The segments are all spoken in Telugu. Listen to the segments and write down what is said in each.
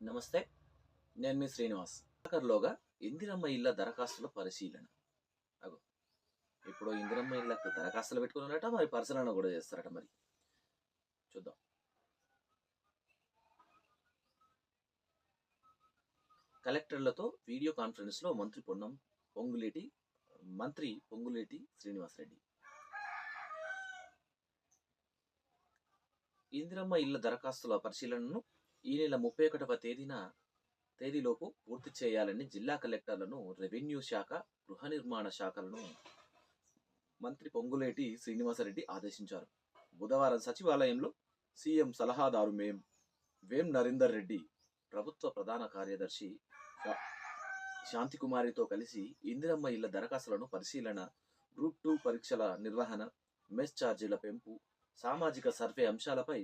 నమస్తే నేను మీ శ్రీనివాస్. లోగా ఇందిరమ్మ ఇళ్ళ దరఖాస్తుల పరిశీలన. అగో ఇప్పుడు ఇందిరమ్మ ఇళ్ళకు దరఖాస్తులు పెట్టుకున్నారట మరి పరిశీలన కూడా చేస్తారట మరి. చూద్దాం. కలెక్టర్లతో వీడియో కాన్ఫరెన్స్లో మంత్రి పొన్నం పొంగులేటి మంత్రి పొంగులేటి శ్రీనివాసరెడ్డి ఇందిరమ్మ ఇళ్ళ దరఖాస్తుల పరిశీలనను ఈ నెల ముప్పై ఒకటవ తేదీన తేదీలోపు పూర్తి చేయాలని జిల్లా కలెక్టర్లను రెవెన్యూ శాఖ గృహ నిర్మాణ శాఖలను మంత్రి పొంగులేటి శ్రీనివాసరెడ్డి ఆదేశించారు. బుధవారం సచివాలయంలో సీఎం సలహాదారు మేం వేం నరేందర్ రెడ్డి ప్రభుత్వ ప్రధాన కార్యదర్శి శాంతికుమారితో కలిసి ఇందిరమ్మ ఇళ్ళ దరఖాస్తులను పరిశీలన గ్రూప్ టూ పరీక్షల నిర్వహణ మెస్ ఛార్జీల పెంపు సామాజిక సర్వే అంశాలపై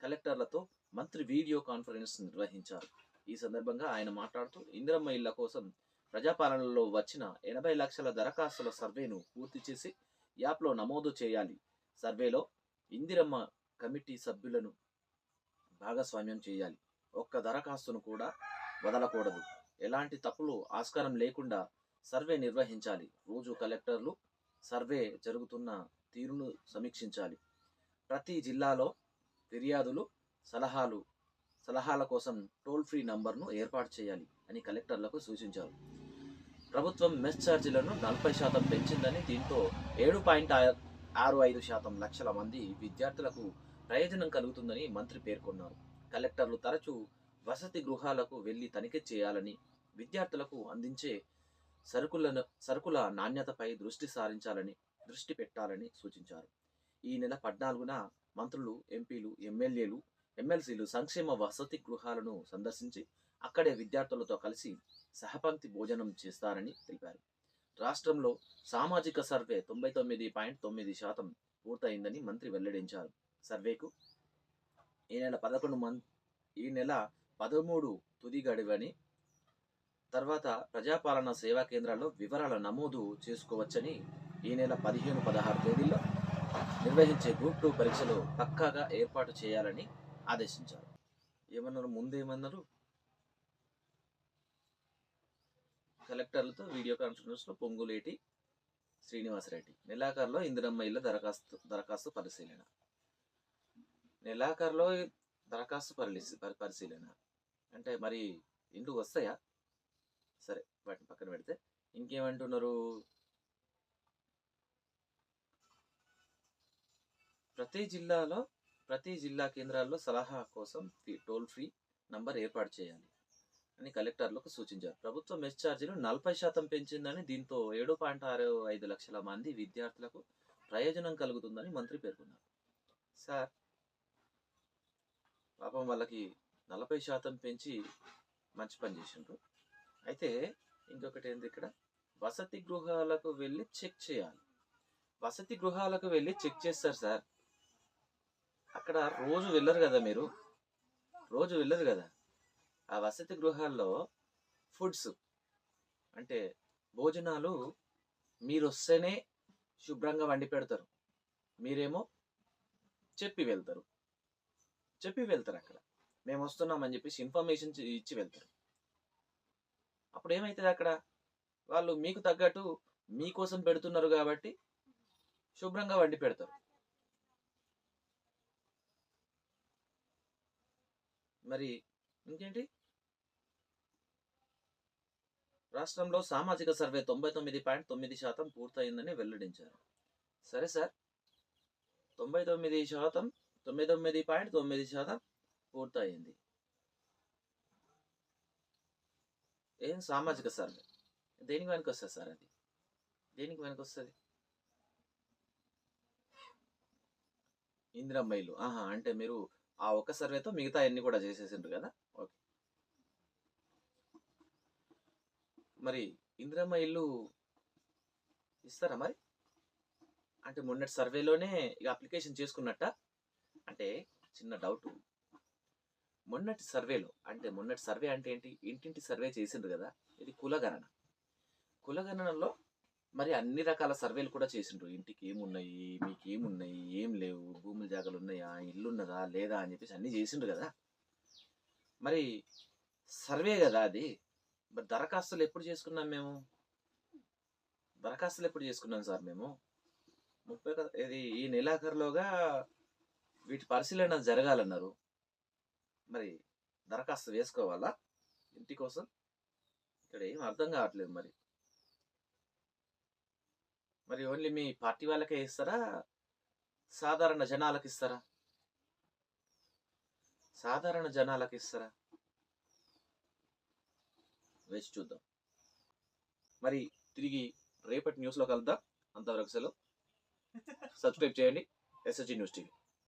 కలెక్టర్లతో మంత్రి వీడియో కాన్ఫరెన్స్ నిర్వహించారు. ఈ సందర్భంగా ఆయన మాట్లాడుతూ ఇందిరమ్మ ఇళ్ళ కోసం ప్రజాపాలనలో వచ్చిన ఎనభై లక్షల దరఖాస్తుల సర్వేను పూర్తి చేసి యాప్లో నమోదు చేయాలి. సర్వేలో ఇందిరమ్మ కమిటీ సభ్యులను భాగస్వామ్యం చేయాలి. ఒక్క దరఖాస్తును కూడా వదలకూడదు. ఎలాంటి తప్పులు ఆస్కారం లేకుండా సర్వే నిర్వహించాలి. రోజు కలెక్టర్లు సర్వే జరుగుతున్న తీరును సమీక్షించాలి. ప్రతి జిల్లాలో ఫిర్యాదులు సలహాలు సలహాల కోసం టోల్ ఫ్రీ నంబర్ను ఏర్పాటు చేయాలి అని కలెక్టర్లకు సూచించారు. ప్రభుత్వం మెస్ ఛార్జీలను నలభై శాతం పెంచిందని దీంతో ఏడు పాయింట్ ఆరు ఐదు శాతం లక్షల మంది విద్యార్థులకు ప్రయోజనం కలుగుతుందని మంత్రి పేర్కొన్నారు. కలెక్టర్లు తరచూ వసతి గృహాలకు వెళ్ళి తనిఖీ చేయాలని విద్యార్థులకు అందించే సరుకులను సరుకుల నాణ్యతపై దృష్టి సారించాలని దృష్టి పెట్టాలని సూచించారు. ఈ నెల పద్నాలుగున మంత్రులు ఎంపీలు ఎమ్మెల్యేలు ఎమ్మెల్సీలు సంక్షేమ వసతి గృహాలను సందర్శించి అక్కడే విద్యార్థులతో కలిసి సహపంక్తి భోజనం చేస్తారని తెలిపారు. రాష్ట్రంలో సామాజిక సర్వే తొంభై తొమ్మిది పాయింట్ తొమ్మిది శాతం పూర్తయిందని మంత్రి వెల్లడించారు. సర్వేకు ఈ నెల పదకొండు మం ఈ నెల పదమూడు తుది గడువని తర్వాత ప్రజాపాలన సేవా కేంద్రాల్లో వివరాల నమోదు చేసుకోవచ్చని ఈ నెల పదిహేను పదహారు తేదీల్లో నిర్వహించే గ్రూప్ టూ పరీక్షలు పక్కాగా ఏర్పాటు చేయాలని ఆదేశించారు. ఏమన్నారు? ముందేమన్నారు కలెక్టర్లతో వీడియో కాన్ఫరెన్స్లో పొంగులేటి శ్రీనివాసరెడ్డి. నెలాఖరులో ఇందిరమ్మ ఇళ్ళ దరఖాస్తు దరఖాస్తు పరిశీలన. నెలాఖరులో దరఖాస్తు పరిశీ పరి- పరిశీలన. అంటే మరి ఇంట్లో వస్తాయా? సరే వాటిని పక్కన పెడితే. ఇంకేమంటున్నారు? ప్రతి జిల్లాలో ప్రతి జిల్లా కేంద్రాల్లో సలహా కోసం టోల్ ఫ్రీ నంబర్ ఏర్పాటు చేయాలి అని కలెక్టర్లకు సూచించారు. ప్రభుత్వం మెస్ ఛార్జీలు నలభై శాతం పెంచిందని దీంతో ఏడు పాయింట్ ఆరు ఐదు లక్షల మంది విద్యార్థులకు ప్రయోజనం కలుగుతుందని మంత్రి పేర్కొన్నారు. సార్ పాపం వాళ్ళకి నలభై శాతం పెంచి మంచి పని చేసిండ్రు. అయితే ఇంకొకటి ఏంది ఇక్కడ? వసతి గృహాలకు వెళ్ళి చెక్ చేయాలి. వసతి గృహాలకు వెళ్ళి చెక్ చేస్తారు సార్. అక్కడ రోజు వెళ్ళరు కదా మీరు? రోజు వెళ్ళరు కదా? ఆ వసతి గృహాల్లో ఫుడ్స్ అంటే భోజనాలు మీరు వస్తేనే శుభ్రంగా వండి పెడతారు. మీరేమో చెప్పి వెళ్తారు. చెప్పి వెళ్తారు అక్కడ. మేము వస్తున్నామని చెప్పేసి ఇన్ఫర్మేషన్ ఇచ్చి వెళ్తారు. అప్పుడు ఏమవుతుంది అక్కడ? వాళ్ళు మీకు తగ్గట్టు మీకోసం పెడుతున్నారు కాబట్టి శుభ్రంగా వండి పెడతారు. మరి ఇంకేంటి? రాష్ట్రంలో సామాజిక సర్వే తొంభై తొమ్మిది పాయింట్ తొమ్మిది శాతం పూర్తయిందని వెల్లడించారు. సరే సార్. తొంభై తొమ్మిది శాతం తొంభై తొమ్మిది పాయింట్ తొమ్మిది శాతం పూర్తయింది. ఏం సామాజిక సర్వే? దేనికి వెనక వస్తుంది సార్ అది? దేనికి వెనక వస్తుంది? ఇందిరమ్మ ఇల్లు. ఆహా అంటే మీరు ఆ ఒక్క సర్వేతో మిగతా అన్ని కూడా చేసేసిండ్రు కదా? ఓకే. మరి ఇందిరమ్మ ఇల్లు ఇస్తారా మరి? అంటే మొన్నటి సర్వేలోనే ఇక అప్లికేషన్ చేసుకున్నట్ట? అంటే చిన్న డౌట్. మొన్నటి సర్వేలో అంటే మొన్నటి సర్వే అంటే ఏంటి? ఇంటింటి సర్వే చేసిండ్రు కదా? ఇది కులగణన కులగణనలో మరి అన్ని రకాల సర్వేలు కూడా చేసిండ్రు. ఇంటికి ఏమున్నాయి మీకు ఏమున్నాయి ఏం లేవు? భూముల జాగాలు ఉన్నాయా ఇల్లు ఉన్నదా లేదా? అని చెప్పేసి అన్ని చేసిండ్రు కదా? మరి సర్వే కదా అది? మరి దరఖాస్తులు ఎప్పుడు చేసుకున్నాం మేము? దరఖాస్తులు ఎప్పుడు చేసుకున్నాం సార్ మేము? ముప్పై ఇది ఈ నెలాఖరులోగా వీటి పరిశీలన జరగాలన్నారు. మరి దరఖాస్తు వేసుకోవాలా? ఇంటి కోసం? ఇక్కడ ఏం అర్థం కావట్లేదు మరి. మరి ఓన్లీ మీ పార్టీ వాళ్ళకే ఇస్తారా? సాధారణ జనాలకు ఇస్తారా? సాధారణ జనాలకు ఇస్తారా? వేచి చూద్దాం. మరి తిరిగి రేపటి న్యూస్లో కలుద్దాం. అంతవరకు సెలవు. సబ్స్క్రైబ్ చేయండి. SSG news TV